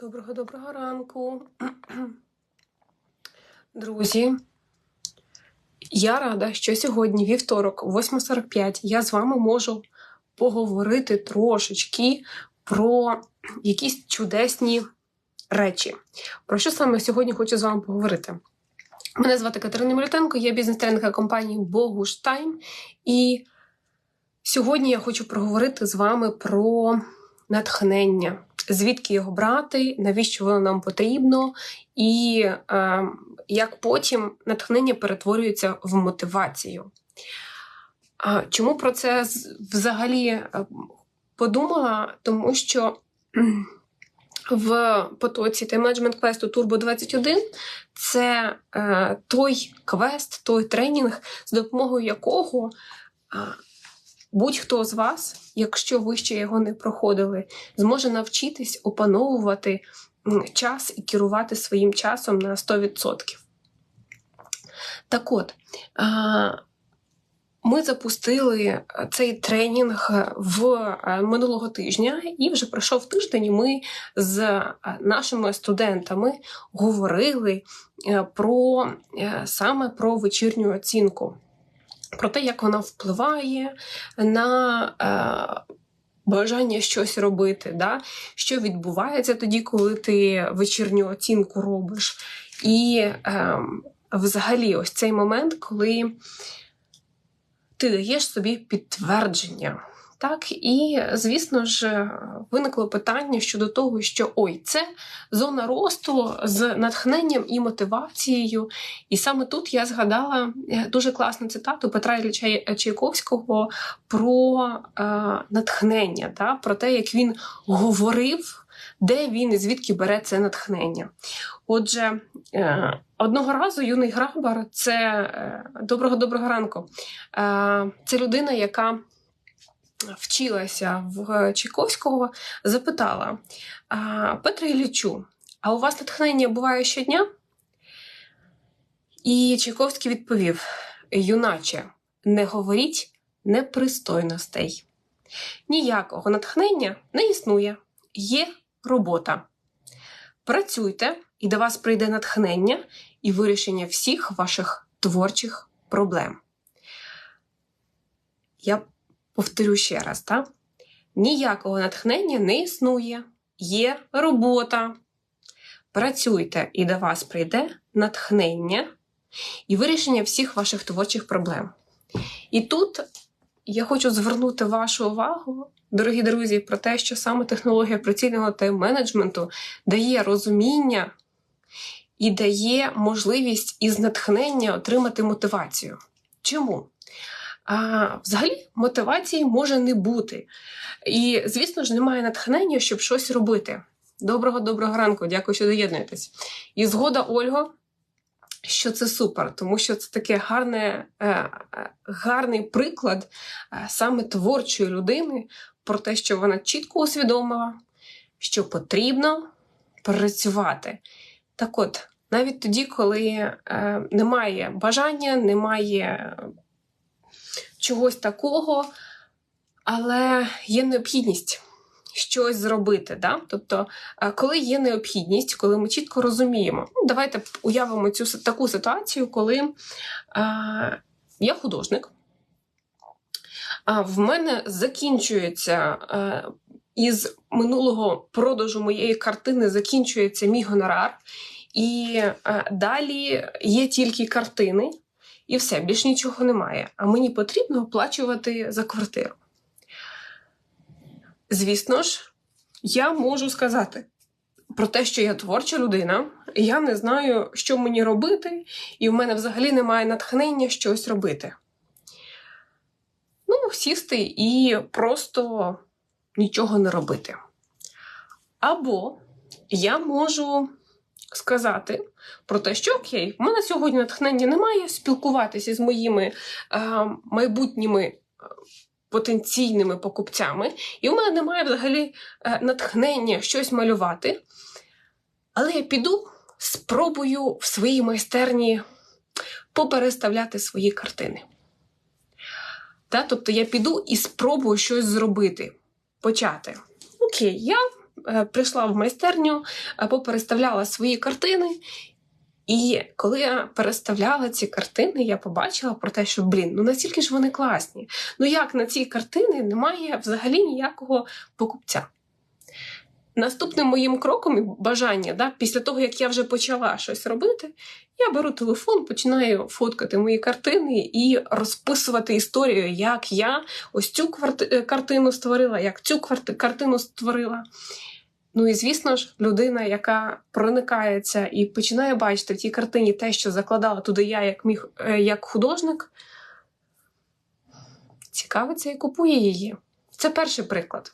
Доброго доброго ранку. Друзі, я рада, що сьогодні, вівторок, 8.45, я з вами можу поговорити трошечки про якісь чудесні речі. Про що саме сьогодні хочу з вами поговорити? Мене звати Катерина Мілютенко, я бізнес-тренерка компанії Богуш Тайм. І сьогодні я хочу проговорити з вами про натхнення звідки його брати, навіщо воно нам потрібно, і е, як потім натхнення перетворюється в мотивацію. Чому про це взагалі е, подумала? Тому що в потоці тайм-менеджмент квесту Turbo 21 це е, той квест, той тренінг, з допомогою якого будь-хто з вас, якщо ви ще його не проходили, зможе навчитись опановувати час і керувати своїм часом на 100%. Так от, ми запустили цей тренінг в минулого тижня, і вже пройшов тиждень. Ми з нашими студентами говорили е, про е, саме про вечірню оцінку про те, як вона впливає на е, бажання щось робити, да? що відбувається тоді, коли ти вечірню оцінку робиш. І е, взагалі, ось цей момент, коли ти даєш собі підтвердження. Так, і, звісно ж, виникло питання щодо того, що ой, це зона росту з натхненням і мотивацією. І саме тут я згадала е, дуже класну цитату Петра Ілліча Чайковського про е, натхнення, та, про те, як він говорив. Де він і звідки бере це натхнення? Отже, е, одного разу юний Грабар це е, доброго доброго ранку. Е, це людина, яка вчилася в Чайковського, запитала Петра Іллічу, а у вас натхнення буває щодня? І Чайковський відповів: Юначе, не говоріть непристойностей. Ніякого натхнення не існує, є робота. Працюйте, і до вас прийде натхнення і вирішення всіх ваших творчих проблем. Я Повторю ще раз, так? Ніякого натхнення не існує, є робота. Працюйте, і до вас прийде натхнення і вирішення всіх ваших творчих проблем. І тут я хочу звернути вашу увагу, дорогі друзі, про те, що саме технологія прицільного тайм-менеджменту дає розуміння і дає можливість із натхнення отримати мотивацію. Чому? А взагалі мотивації може не бути. І, звісно ж, немає натхнення, щоб щось робити. Доброго доброго ранку, дякую, що доєднуєтесь. І згода Ольго, що це супер, тому що це таке гарне, е, е, гарний приклад е, саме творчої людини про те, що вона чітко усвідомила, що потрібно працювати. Так от, навіть тоді, коли немає бажання, немає чогось такого, але є необхідність щось зробити. Да? Тобто, е, коли є необхідність, коли ми чітко розуміємо, ну, давайте уявимо цю таку ситуацію, коли е, я художник, а в мене закінчується. Е, із минулого продажу моєї картини закінчується мій гонорар, і е, далі є тільки картини, і все, більш нічого немає. А мені потрібно оплачувати за квартиру. Звісно ж, я можу сказати про те, що я творча людина, і я не знаю, що мені робити, і в мене взагалі немає натхнення щось робити. Ну, сісти і просто нічого не робити. Або я можу сказати про те, що окей, в мене сьогодні натхнення немає спілкуватися з моїми е, майбутніми. Е, потенційними покупцями, і в мене немає взагалі е, натхнення щось малювати. Але я піду, спробую в своїй майстерні попереставляти свої картини. Та, Тобто я піду і спробую щось зробити, почати. Окей, я прийшла в майстерню, е, попереставляла свої картини. І коли я переставляла ці картини, я побачила про те, що блін, ну настільки ж вони класні. Ну як на ці картини немає взагалі ніякого покупця. Наступним моїм кроком і бажання, да, після того, як я вже почала щось робити, я беру телефон, починаю фоткати мої картини і розписувати історію, як я ось цю кварти- картину створила, як цю картину створила. Ну і звісно ж, людина, яка проникається і починає бачити в тій картині те, що закладала туди я як міг е, як художник, цікавиться і купує її. Це перший приклад.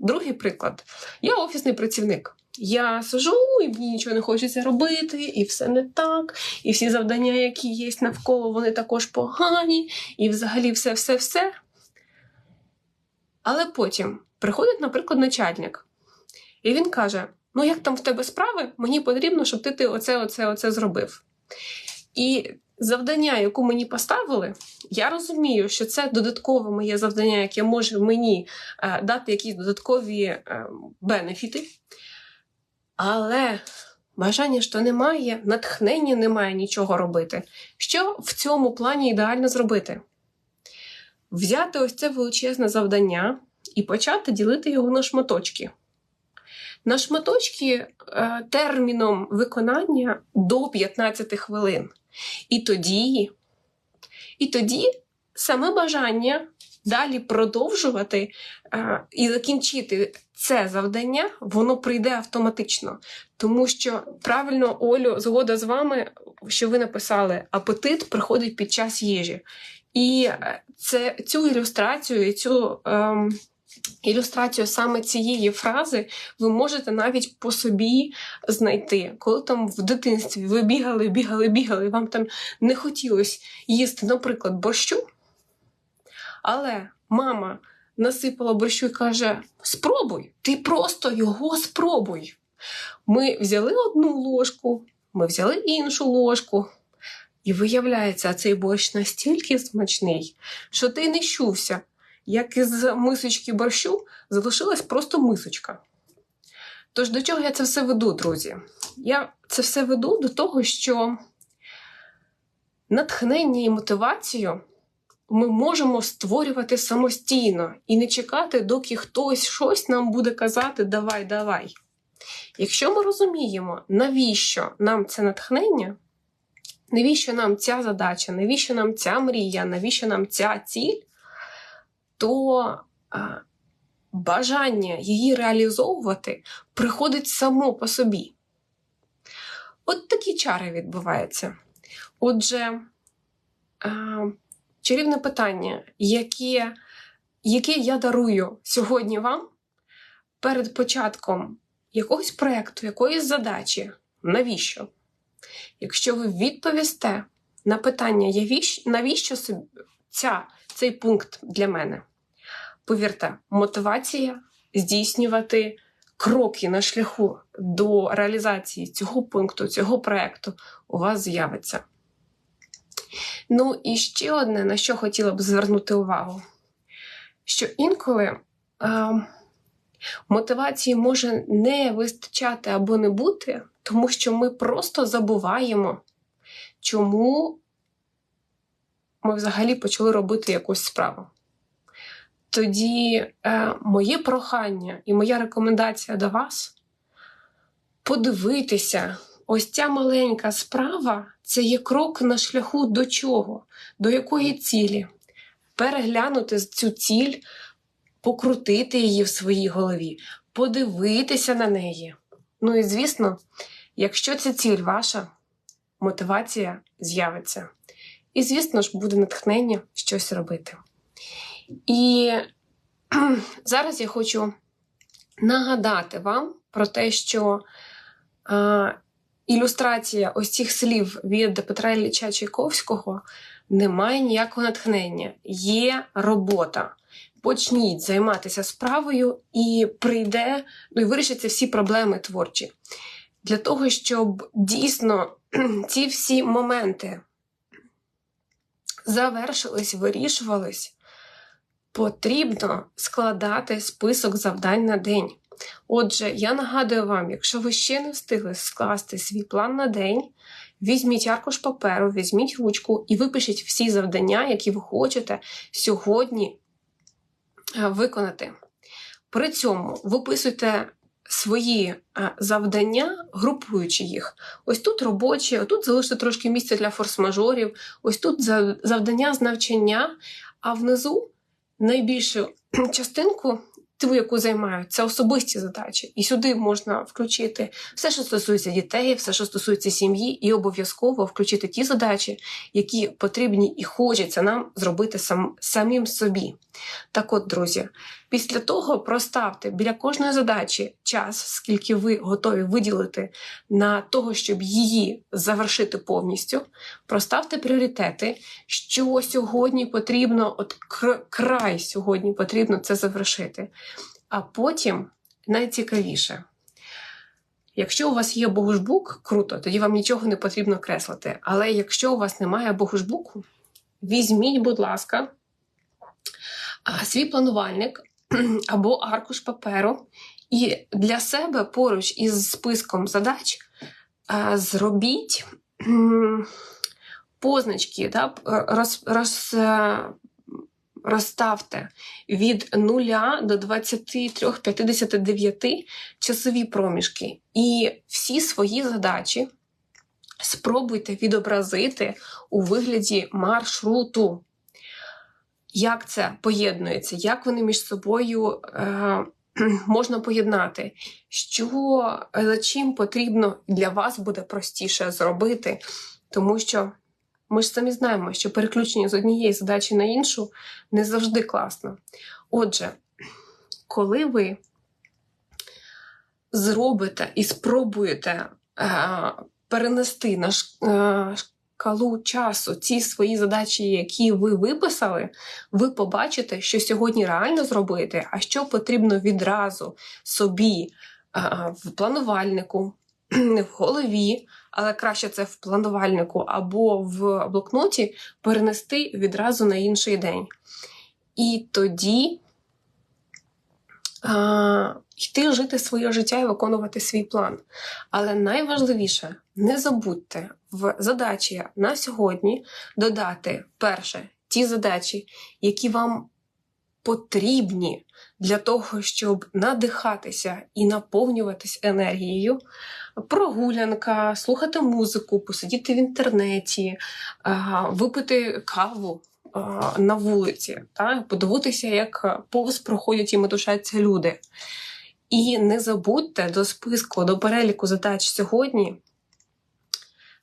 Другий приклад. Я офісний працівник. Я сижу, і мені нічого не хочеться робити, і все не так, і всі завдання, які є навколо, вони також погані, і взагалі все-все-все. Але потім приходить, наприклад, начальник, і він каже: Ну, як там в тебе справи? Мені потрібно, щоб ти, ти оце, оце, оце зробив. І завдання, яку мені поставили, я розумію, що це додаткове моє завдання, яке може мені е, дати якісь додаткові е, бенефіти. Але бажання що немає, натхнення немає нічого робити. Що в цьому плані ідеально зробити? Взяти ось це величезне завдання і почати ділити його на шматочки. На шматочки е, терміном виконання до 15 хвилин. І тоді, і тоді саме бажання далі продовжувати е, і закінчити це завдання, воно прийде автоматично. Тому що правильно, Олю, згода з вами, що ви написали, апетит приходить під час їжі. І е, це, цю ілюстрацію, цю ем, ілюстрацію саме цієї фрази ви можете навіть по собі знайти. Коли там в дитинстві ви бігали, бігали, бігали, і вам там не хотілося їсти, наприклад, борщу. Але мама насипала борщу і каже: спробуй, ти просто його спробуй. Ми взяли одну ложку, ми взяли іншу ложку. І виявляється, цей борщ настільки смачний, що ти не щувся, як із мисочки борщу залишилась просто мисочка. Тож до чого я це все веду, друзі? Я це все веду до того, що натхнення і мотивацію ми можемо створювати самостійно і не чекати, доки хтось щось нам буде казати давай, давай. Якщо ми розуміємо, навіщо нам це натхнення, навіщо нам ця задача, навіщо нам ця мрія, навіщо нам ця ціль, то бажання її реалізовувати приходить само по собі. От такі чари відбуваються. Отже, чарівне питання, яке, яке я дарую сьогодні вам перед початком якогось проєкту, якоїсь задачі, навіщо? Якщо ви відповісте на питання, навіщо ця, цей пункт для мене, повірте, мотивація здійснювати кроки на шляху до реалізації цього пункту, цього проєкту у вас з'явиться. Ну і ще одне, на що хотіла б звернути увагу, що інколи е, мотивації може не вистачати або не бути, тому що ми просто забуваємо, чому ми взагалі почали робити якусь справу. Тоді е, моє прохання і моя рекомендація до вас подивитися, ось ця маленька справа це є крок на шляху до чого, до якої цілі. Переглянути цю ціль, покрутити її в своїй голові, подивитися на неї. Ну і звісно, якщо ця ціль ваша, мотивація з'явиться. І, звісно ж, буде натхнення щось робити. І зараз я хочу нагадати вам про те, що е, ілюстрація ось цих слів від Петра Ілліча Чайковського не має ніякого натхнення. Є робота. Почніть займатися справою і прийде, ну і вирішаться всі проблеми творчі. Для того, щоб дійсно ці всі моменти завершились, вирішувались, потрібно складати список завдань на день. Отже, я нагадую вам, якщо ви ще не встигли скласти свій план на день, візьміть аркуш паперу, візьміть ручку і випишіть всі завдання, які ви хочете сьогодні е, виконати. При цьому виписуйте свої е, завдання, групуючи їх. Ось тут робочі, тут залиште трошки місця для форс-мажорів, ось тут завдання з навчання, а внизу найбільшу частинку, ту, яку займають, це особисті задачі. І сюди можна включити все, що стосується дітей, все, що стосується сім'ї, і обов'язково включити ті задачі, які потрібні і хочеться нам зробити сам, самим собі. Так от, друзі, після того проставте біля кожної задачі час, скільки ви готові виділити на того, щоб її завершити повністю. Проставте пріоритети, що сьогодні потрібно, от край сьогодні потрібно це завершити. А потім найцікавіше. Якщо у вас є богушбук, круто, тоді вам нічого не потрібно креслити. Але якщо у вас немає богушбуку, візьміть, будь ласка, свій планувальник або аркуш паперу, і для себе поруч із списком задач зробіть позначки, роз, е, розставте від 0 до 23-59 часові проміжки. І всі свої задачі спробуйте відобразити у вигляді маршруту. Як це поєднується, як вони між собою е, можна поєднати, що за чим потрібно для вас буде простіше зробити, тому що ми ж самі знаємо, що переключення з однієї задачі на іншу не завжди класно. Отже, коли ви зробите і спробуєте е, перенести на е, шкалу часу ці свої задачі, які ви виписали, ви побачите, що сьогодні реально зробити, а що потрібно відразу собі е, в планувальнику, в голові, але краще це в планувальнику або в блокноті перенести відразу на інший день. І тоді а, йти жити своє життя і виконувати свій план. Але найважливіше, не забудьте в задачі на сьогодні додати перше ті задачі, які вам потрібні для того, щоб надихатися і наповнюватись енергією. Прогулянка, слухати музику, посидіти в інтернеті, випити каву на вулиці, та, подивитися, як повз проходять і метушаться люди. І не забудьте до списку, до переліку задач сьогодні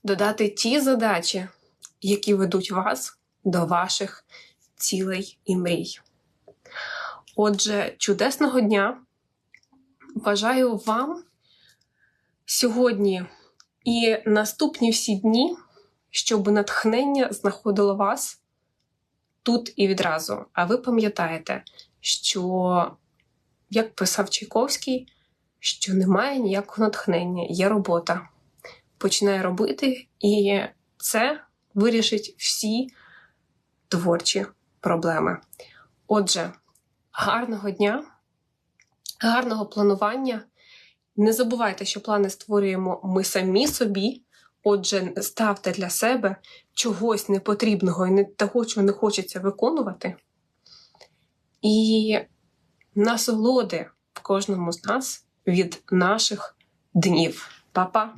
додати ті задачі, які ведуть вас до ваших цілей і мрій. Отже, чудесного дня! Бажаю вам сьогодні і наступні всі дні, щоб натхнення знаходило вас тут і відразу. А ви пам'ятаєте, що, як писав Чайковський, що немає ніякого натхнення, є робота. Починай робити, і це вирішить всі творчі проблеми. Отже, гарного дня, гарного планування. Не забувайте, що плани створюємо ми самі собі. Отже, ставте для себе чогось непотрібного і не того, чого не хочеться виконувати. І насолоди в кожному з нас від наших днів. Па-па!